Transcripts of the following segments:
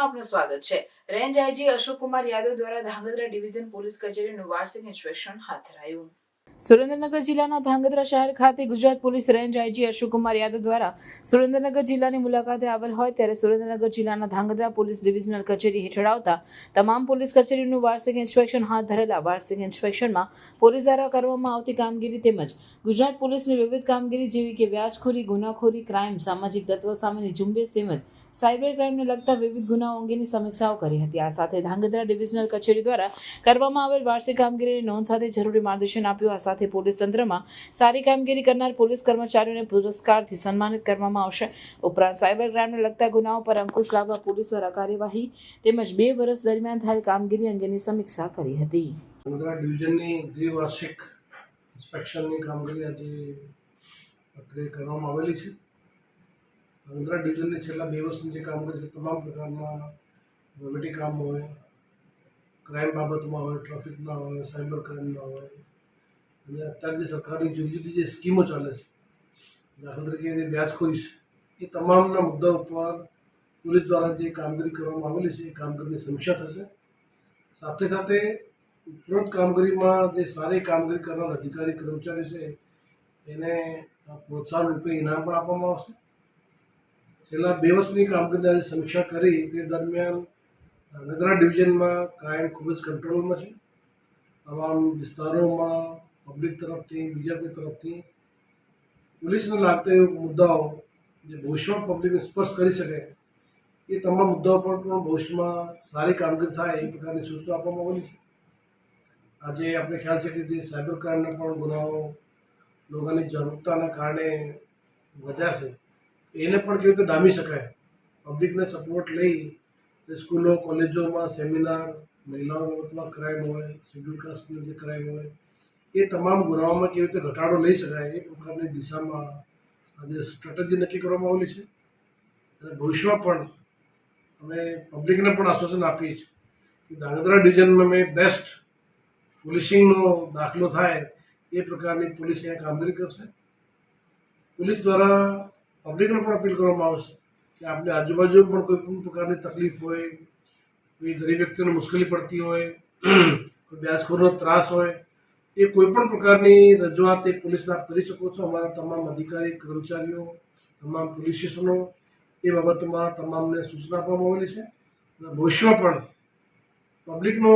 આપનું સ્વાગત છે. રેન્જ આઈજી અશોક કુમાર યાદવ દ્વારા ધાંગધ્રા ડિવિઝન પોલીસ કચેરીનું વાર્ષિક ઇન્સ્પેક્શન હાથ ધરાયું. સુરેન્દ્રનગર જિલ્લાના ધાંગધ્રા શહેર ખાતે Gujarat police range IG Ashokkumar Yadav દ્વારા સુરેન્દ્રનગર જિલ્લાની મુલાકાતે આવેલ હોય ત્યારે સુરેન્દ્રનગર જિલ્લાના ધાંગધ્રા પોલીસ ડિવિઝનલ કચેરી હેઠળ આવતા તમામ પોલીસ કચેરીનું વાર્ષિક ઇન્સ્પેક્શન હાથ ધરેલા વાર્ષિક ઇન્સ્પેક્શનમાં પોલીસ દ્વારા કરવામાં આવતી કામગીરી તેમજ ગુજરાત પોલીસની વિવિધ કામગીરી જેવી કે વ્યાજખોરી, ગુનાખોરી, ક્રાઇમ, સામાજિક તત્વો સામેની ઝુંબેશ તેમજ સાયબર ક્રાઇમને લગતા વિવિધ ગુનાઓ અંગેની સમીક્ષાઓ કરી હતી. આ સાથે ધાંગધ્રા ડિવિઝનલ કચેરી દ્વારા કરવામાં આવેલ વાર્ષિક કામગીરીની નોંધ સાથે જરૂરી માર્ગદર્શન આપ્યું. સાથે પોલીસ તંત્રમાં સારી કામગીરી કરનાર પોલીસ કર્મચારીઓને પુરસ્કારથી સન્માનિત કરવામાં આવશે. ઉપરાંત સાયબર ક્રાઇમને લગતા ગુનાઓ પર અંકુશ લાવવા પોલીસ દ્વારા કાર્યવાહી તેમજ બે વર્ષ દરમિયાન થયેલ કામગીરી અંગેની સમીક્ષા કરી હતી. ઇન્સ્પેક્શનની કામગીરી આજે અત્રે કરવામાં આવેલી છે. વડોદરા ડિવિઝનની છેલ્લા બે વર્ષની જે કામગીરી છે, તમામ પ્રકારના વહીવટી કામ હોય ક્રાઇમ બાબતમાં હોય ટ્રાફિકના હોય સાયબર ક્રાઇમના હોય અને અત્યારે જે સરકારની જુદી જુદી જે સ્કીમો ચાલે છે, દાખલા તરીકે જે વ્યાજખોરી છે, એ તમામના મુદ્દા ઉપર પોલીસ દ્વારા જે કામગીરી કરવામાં આવેલી છે, એ કામગીરીની સમીક્ષા થશે. સાથે સાથે ઉપરોક્ત કામગીરીમાં જે સારી કામગીરી કરનાર અધિકારી, કર્મચારી છે, એને પ્રોત્સાહન રૂપે ઇનામ પણ આપવામાં આવશે. છેલ્લા બે વર્ષની કામગીરીની આજે સમીક્ષા કરી, તે દરમિયાન ધાંગધ્રા ડિવિઝનમાં ક્રાઇમ ખૂબ જ કંટ્રોલમાં છે. તમામ વિસ્તારોમાં પબ્લિક તરફથી, બીજા કોઈ તરફથી પોલીસને લાગતા એવા મુદ્દાઓ જે ભવિષ્યમાં પબ્લિકને સ્પર્શ કરી શકે, એ તમામ મુદ્દાઓ પર પણ ભવિષ્યમાં સારી કામગીરી થાય એ પ્રકારની સૂચના આપવામાં આવેલી છે. આજે આપણે ખ્યાલ છે કે જે સાયબર ક્રાઇમના પણ ગુનાઓ લોકોની જાગૃતતાના કારણે વધ્યા છે, એને પણ કેવી રીતે ડામી શકાય? પબ્લિકને સપોર્ટ લઈ સ્કૂલો, કોલેજોમાં સેમિનાર, મહિલાઓ બાબતમાં ક્રાઇમ હોય શેડ્યુલ કાસ્ટનો જે ક્રાઇમ હોય એ તમામ ગુનાઓમાં કેવી રીતે ઘટાડો લઈ શકાય એ પ્રકારની દિશામાં આજે સ્ટ્રેટેજી નક્કી કરવામાં આવેલી છે. અને ભવિષ્યમાં પણ અમે પબ્લિકને પણ આશ્વાસન આપીએ છીએ કે ધાંગધ્રા ડિવિઝનમાં મેં બેસ્ટ પોલીસિંગનો દાખલો થાય એ પ્રકારની પોલીસ અહીંયા કામગીરી કરશે. પોલીસ દ્વારા પબ્લિકને પણ અપીલ કરવામાં આવશે કે આપણે આજુબાજુ પણ કોઈ પણ પ્રકારની તકલીફ હોય, કોઈ ગરીબ વ્યક્તિને મુશ્કેલી પડતી હોય, કોઈ વ્યાજખોરનો ત્રાસ હોય એ કોઈ પણ પ્રકારની રજૂઆત એ પોલીસને આપ કરી શકો છો. અમારા તમામ અધિકારી, કર્મચારીઓ, તમામ પોલીસ સ્ટેશનો એ બાબતમાં તમામને સૂચના આપવામાં આવેલી છે. અને ભવિષ્યમાં પણ પબ્લિકનો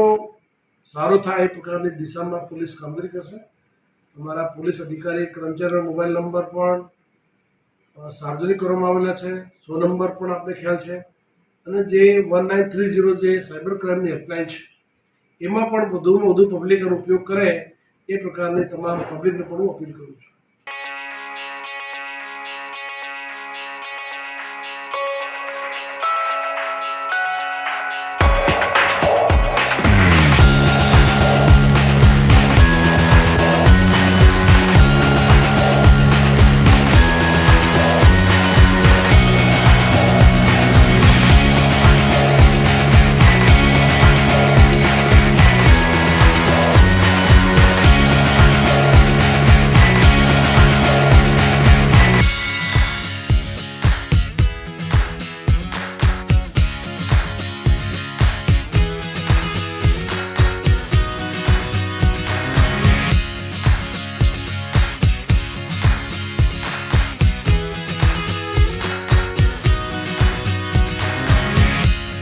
સારો થાય એ પ્રકારની દિશામાં પોલીસ કામગીરી કરશે. અમારા પોલીસ અધિકારી કર્મચારીઓ મોબાઈલ નંબર પણ સાર્વજનિક કરવામાં આવેલા છે. સો નંબર પણ આપણે ખ્યાલ છે. અને જે વન નાઇન થ્રી ઝીરો જે સાયબર ક્રાઇમની હેલ્પલાઇન છે, એમાં પણ વધુમાં વધુ પબ્લિકનો ઉપયોગ કરે એ પ્રકારની તમામ પબ્લિકને પણ હું અપીલ કરું છું.